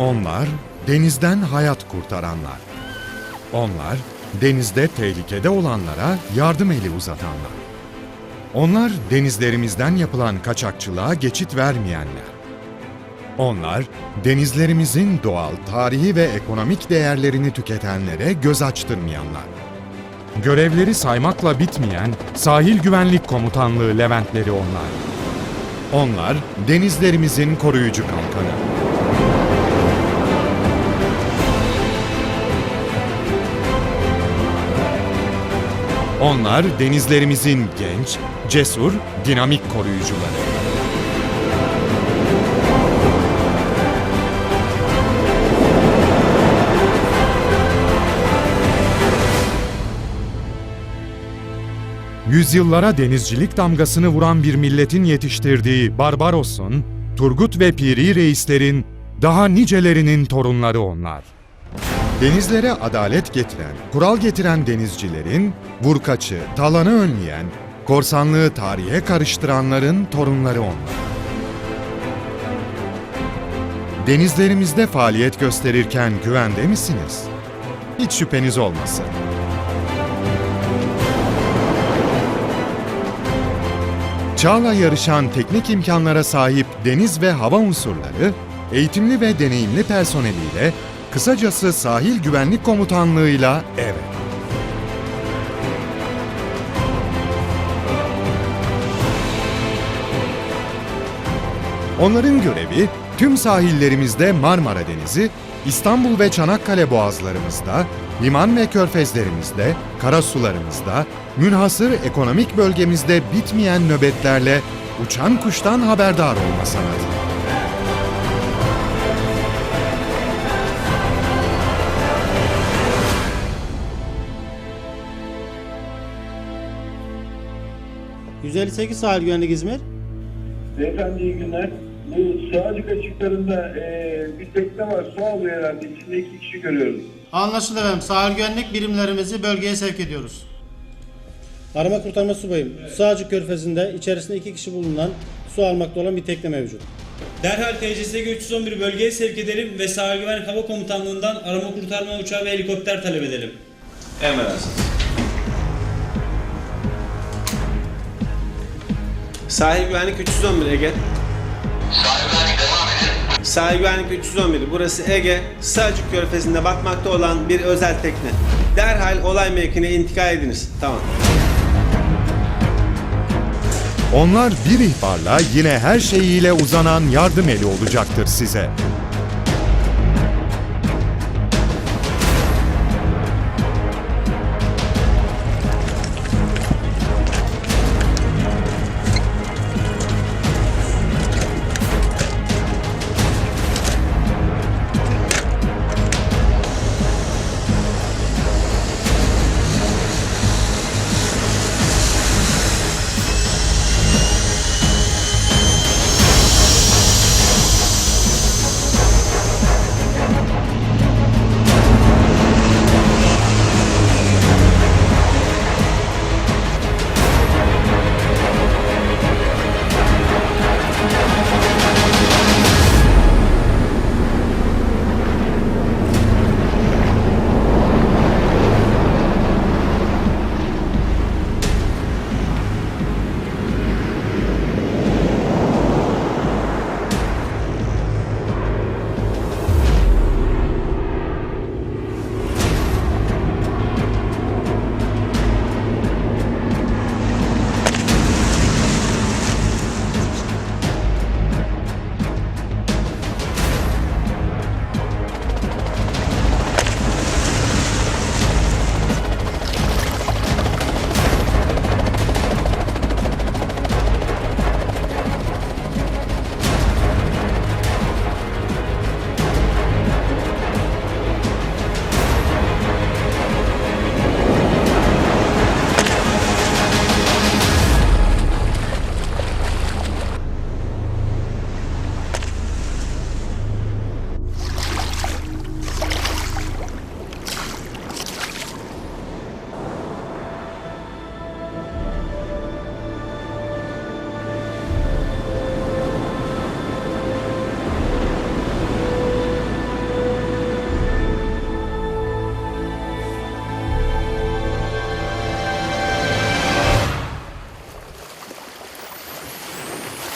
Onlar denizden hayat kurtaranlar. Onlar denizde tehlikede olanlara yardım eli uzatanlar. Onlar denizlerimizden yapılan kaçakçılığa geçit vermeyenler. Onlar denizlerimizin doğal, tarihi ve ekonomik değerlerini tüketenlere göz açtırmayanlar. Görevleri saymakla bitmeyen Sahil Güvenlik Komutanlığı Leventleri onlar. Onlar denizlerimizin koruyucu kalkanı. Onlar denizlerimizin genç, cesur, dinamik koruyucuları. Yüzyıllara denizcilik damgasını vuran bir milletin yetiştirdiği Barbaros'un, Turgut ve Piri reislerin daha nicelerinin torunları onlar. Denizlere adalet getiren, kural getiren denizcilerin, vurkaçı, talanı önleyen, korsanlığı tarihe karıştıranların torunları onlar. Denizlerimizde faaliyet gösterirken güvende misiniz? Hiç şüpheniz olmasın. Çağla yarışan teknik imkanlara sahip deniz ve hava unsurları, eğitimli ve deneyimli personeliyle, kısacası Sahil Güvenlik Komutanlığı'yla evet. Onların görevi tüm sahillerimizde Marmara Denizi, İstanbul ve Çanakkale boğazlarımızda, liman ve körfezlerimizde, karasularımızda, münhasır ekonomik bölgemizde bitmeyen nöbetlerle uçan kuştan haberdar olma sanatı. ...158 sahil güvenlik İzmir. Beyefendi iyi günler. Bu Sığacık açıklarında e, bir tekne var. Su alıyor herhalde. İçinde iki kişi görüyorum. Anlaşıldı efendim. Sahil güvenlik birimlerimizi bölgeye sevk ediyoruz. Arama kurtarma subayım. Sığacık körfezinde içerisinde iki kişi bulunan su almakta olan bir tekne mevcut. Derhal TCSG 311 bölgeye sevk edelim ve Sahil Güvenlik Hava Komutanlığı'ndan arama kurtarma uçağı ve helikopter talep edelim. Emredersiniz. Sahil Güvenlik 311 Ege. Sahil Güvenlik 311 burası Ege. Sığacık Körfezi'nde batmakta olan bir özel tekne. Derhal olay mevkine intikal ediniz. Tamam. Onlar bir ihbarla yine her şeyiyle uzanan yardım eli olacaktır size.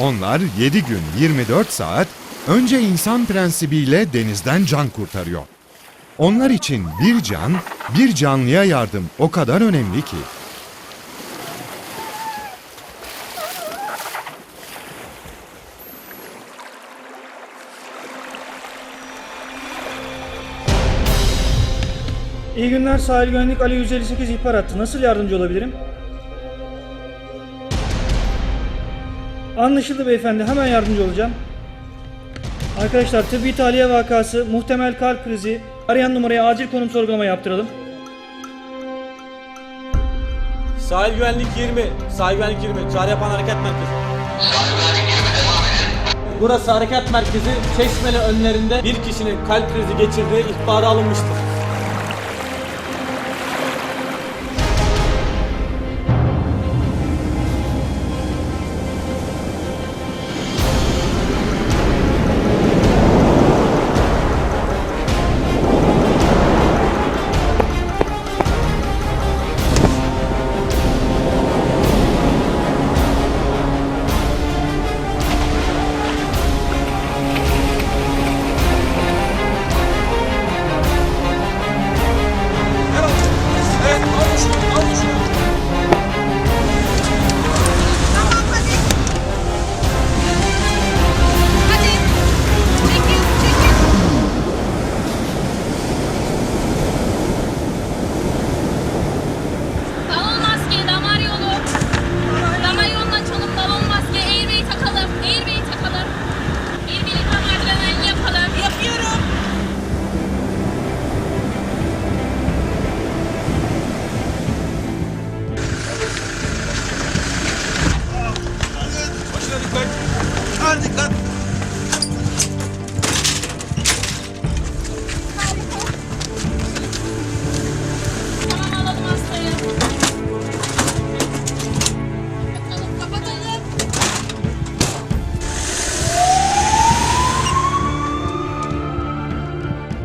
Onlar 7 gün 24 saat önce insan prensibiyle denizden can kurtarıyor. Onlar için bir can, bir canlıya yardım o kadar önemli ki. İyi günler sahil güvenlik Ali 158 ihbar attı. Nasıl yardımcı olabilirim? Anlaşıldı beyefendi. Hemen yardımcı olacağım. Arkadaşlar tıbbi tahliye vakası, muhtemel kalp krizi. Arayan numaraya acil konum sorgulama yaptıralım. Sahil güvenlik 20. Sahil güvenlik 20. Çağrı yapan hareket merkezi. Burası hareket merkezi. Çeşmeli önlerinde bir kişinin kalp krizi geçirdiği ihbarı alınmıştır.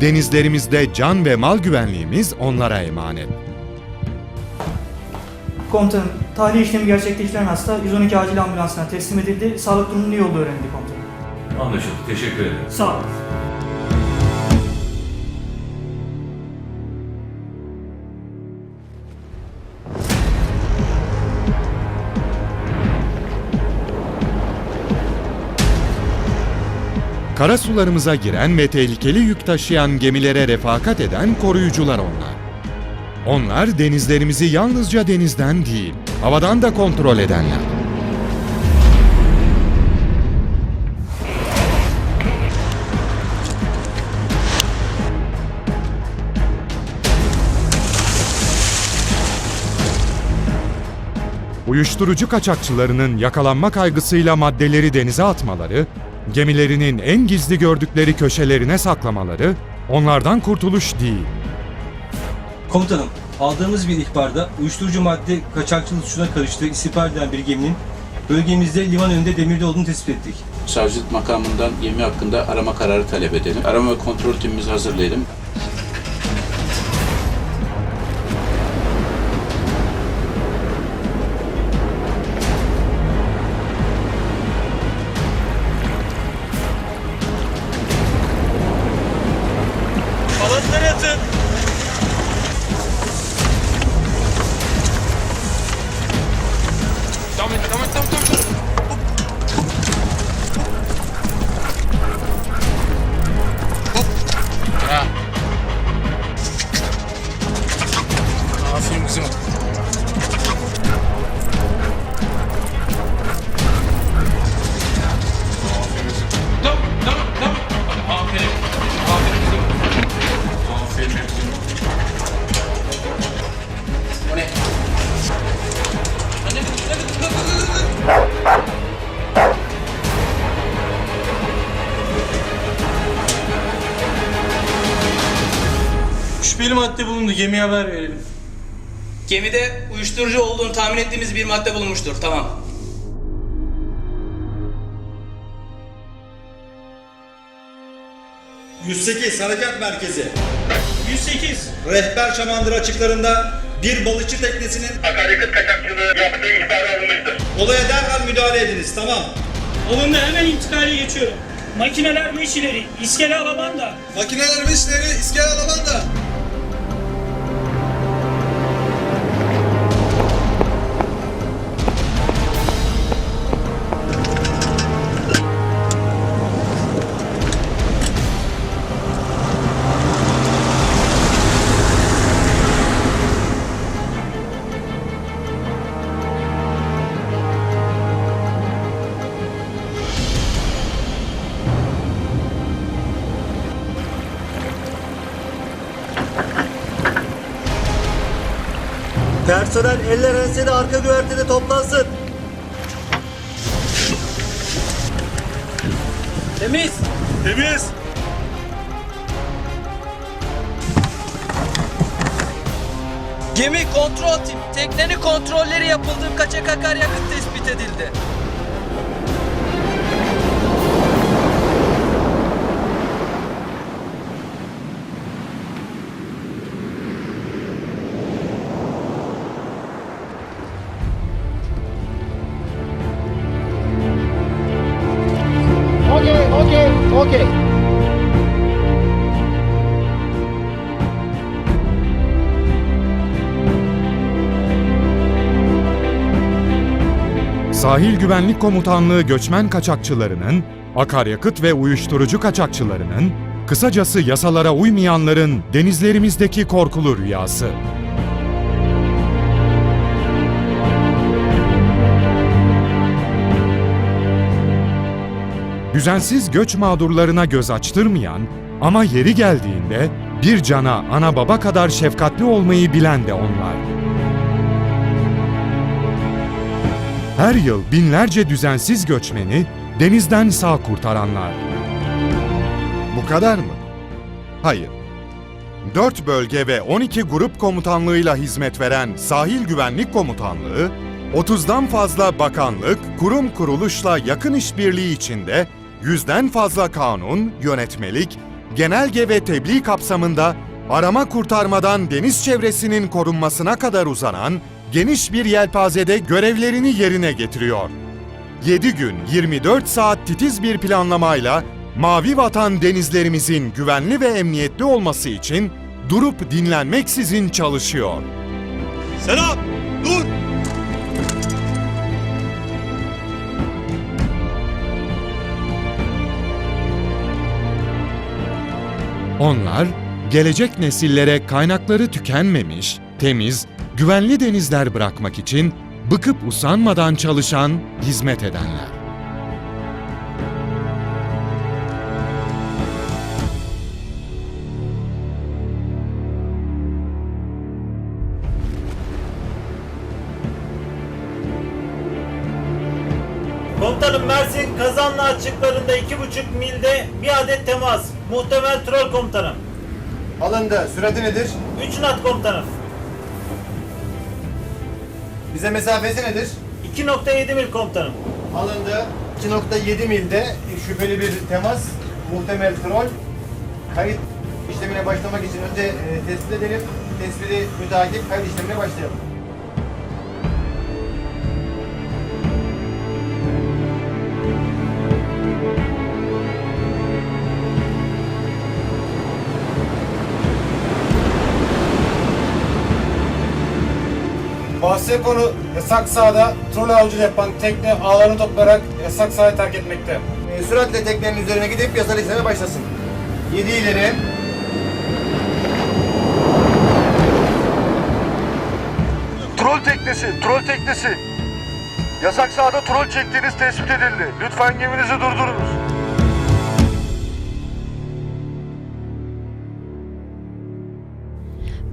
Denizlerimizde can ve mal güvenliğimiz onlara emanet. Komutanım, tahliye işlemi gerçekleştiren hasta 112 acil ambulansına teslim edildi. Sağlık durumunun iyi olduğu öğrenildi komutanım. Anlaşıldı. Teşekkür ederim. Sağ olun. Karasularımıza giren ve tehlikeli yük taşıyan gemilere refakat eden koruyucular onlar. Onlar denizlerimizi yalnızca denizden değil, havadan da kontrol edenler. Uyuşturucu kaçakçılarının yakalanma kaygısıyla maddeleri denize atmaları, gemilerinin en gizli gördükleri köşelerine saklamaları onlardan kurtuluş değil. Komutanım, aldığımız bir ihbarda uyuşturucu madde kaçakçılık suçuna karıştığı istihbar edilen bir geminin bölgemizde liman önünde demirde olduğunu tespit ettik. Savcılık makamından gemi hakkında arama kararı talep edelim. Arama ve kontrol timimizi hazırlayalım. Balıkları yatın. Gemiye haber verelim. Gemide uyuşturucu olduğunu tahmin ettiğimiz bir madde bulunmuştur. Tamam. Harekat Merkezi. 108. Rehber Şamandır açıklarında bir balıkçı teknesinin Akaryakıt kaçakçılığı yaptığı ihbarı alınmıştır. olaya derhal müdahale ediniz. Tamam. Olumlu hemen intikale geçiyorum. Makineler ve işçileri, iskele alamanda. Makineler ve işleri iskele alamanda. Personel eller ensede arka güvertede toplansın. Temiz. Temiz. Gemi kontrol tim. Teknenin kontrolleri yapıldı. Kaçak akaryakıt tespit edildi. Sahil Güvenlik Komutanlığı göçmen kaçakçılarının, akaryakıt ve uyuşturucu kaçakçılarının, kısacası yasalara uymayanların denizlerimizdeki korkulu rüyası. Düzensiz göç mağdurlarına göz açtırmayan ama yeri geldiğinde bir cana ana baba kadar şefkatli olmayı bilen de onlar. Her yıl binlerce düzensiz göçmeni denizden sağ kurtaranlar. Bu kadar mı? Hayır. 4 bölge ve 12 grup komutanlığıyla hizmet veren Sahil Güvenlik Komutanlığı, 30'dan fazla bakanlık, kurum kuruluşla yakın işbirliği içinde yüzden fazla kanun, yönetmelik, genelge ve tebliğ kapsamında arama kurtarmadan deniz çevresinin korunmasına kadar uzanan geniş bir yelpazede görevlerini yerine getiriyor. 7 gün 24 saat titiz bir planlamayla Mavi Vatan denizlerimizin güvenli ve emniyetli olması için durup dinlenmeksizin çalışıyor. Serap dur. Onlar, gelecek nesillere kaynakları tükenmemiş, temiz, güvenli denizler bırakmak için bıkıp usanmadan çalışan, hizmet edenler. Komutanım Mersin Kazanlı açıklarında iki buçuk milde bir adet temas. Muhtemel troll komutanım. Alındı. Sürati nedir? 3 nat komutanım. Bize mesafesi nedir? 2.7 mil komutanım. Alındı. 2.7 milde şüpheli bir temas. Muhtemel troll. Kayıt işlemine başlamak için önce e, tespit edelim. Tespiti mütakip kayıt işlemine başlayalım. Bahse konu yasak sahada trol avcılığı yapan tekne ağlarını toplayarak yasak sahayı terk etmekte. E, süratle teknenin üzerine gidip yasal işleme başlasın. 7 ileri. Troll teknesi, troll teknesi. Yasak sahada troll çektiğiniz tespit edildi. Lütfen geminizi durdurunuz.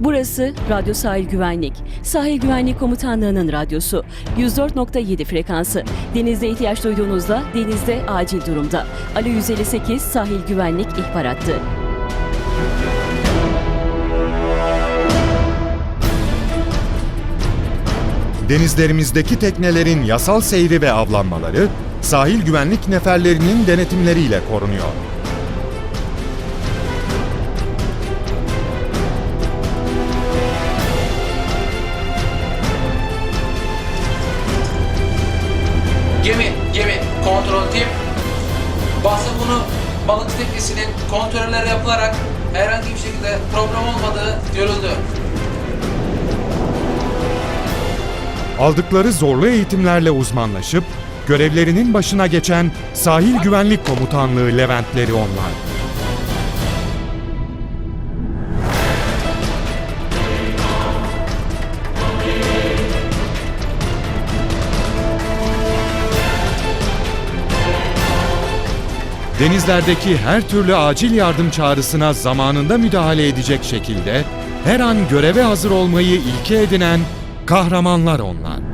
Burası Radyo Sahil Güvenlik. Sahil Güvenlik Komutanlığı'nın radyosu. 104.7 frekansı. Denizde ihtiyaç duyduğunuzda denizde acil durumda. Alo 158 Sahil Güvenlik ihbar hattı. Denizlerimizdeki teknelerin yasal seyri ve avlanmaları sahil güvenlik neferlerinin denetimleriyle korunuyor. Balıkçı teknesinin kontrolleri yapılarak herhangi bir şekilde problem olmadığı görüldü. Aldıkları zorlu eğitimlerle uzmanlaşıp görevlerinin başına geçen Sahil Güvenlik Komutanlığı Leventleri onlar. Denizlerdeki her türlü acil yardım çağrısına zamanında müdahale edecek şekilde her an göreve hazır olmayı ilke edinen kahramanlar onlar.